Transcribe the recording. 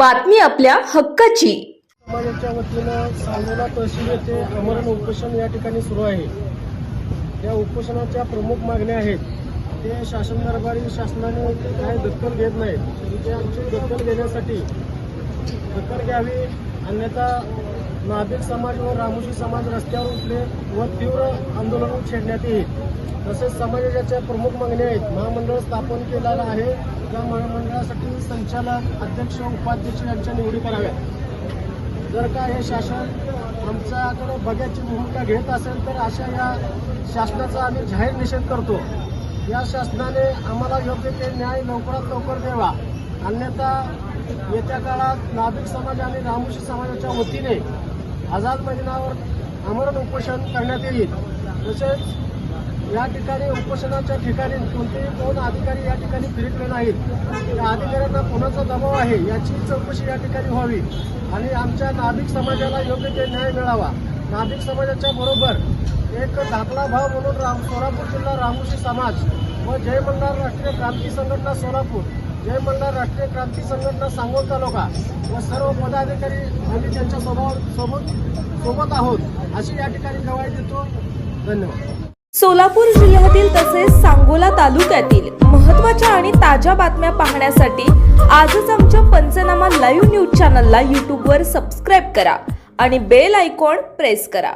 बातमी आपल्या हक्काची. समाजाच्या वतीनं सांगोला तहसील येथे आमरण उपोषण या ठिकाणी सुरू आहे. या उपोषणाच्या प्रमुख मागण्या आहेत. ते शासन दरबारी शासनाने काही दखल घेत नाहीत. ते आमची दखल घेण्यासाठी दखल घ्यावी अन्यथा नाभिक समाज व रामोशी समाज रस्त्यावर उठले व तीव्र आंदोलन छेडण्यात येईल. तसेच समाजाच्या प्रमुख मागण्या आहेत. महामंडळ स्थापन केलेलं आहे. त्या महामंडळासाठी संचालक अध्यक्ष उपाध्यक्ष यांच्या निवडी कराव्यात. जर का हे शासन आमच्याकडे बघ्याची भूमिका घेत असेल तर अशा या शासनाचा आम्ही जाहीर निषेध करतो. या शासनाने आम्हाला योग्य ते न्याय लवकरात लवकर द्यावा. अन्यथा येत्या काळात नाभिक समाज आणि रामोशी समाजाच्या वतीने आझाद मैदानावर आमरण उपोषण करण्यात येईल. तसेच या ठिकाणी उपोषणाच्या ठिकाणी कोणतेही दोन अधिकारी या ठिकाणी फिरकले नाहीत. त्या अधिकाऱ्यांना कोणाचा दबाव आहे याची चौकशी या ठिकाणी व्हावी आणि आमच्या नाभिक समाजाला योग्य ते न्याय मिळावा. नाभिक समाजाच्या बरोबर एक धाकला भाव म्हणून राम सोलापूर जिल्हा रामोशी समाज व जय मल्हार राष्ट्रीय क्रांती संघटना सोलापूर जय मल्हार राष्ट्रीय क्रांती संघटना सांगोल तालुका व सर्व पदाधिकारी आम्ही त्यांच्यासोबत सोबत सोबत आहोत. अशी या ठिकाणी गवाही देतो. धन्यवाद. सोलापूर जिल्ह्यातील तसेच सांगोला तालुक्यातील महत्त्वाच्या आणि ताज्या बातम्या पाहण्यासाठी आजच आमच्या पंचनामा लाईव्ह न्यूज चॅनलला यूट्यूबवर सबस्क्राईब करा आणि बेल आयकॉन प्रेस करा.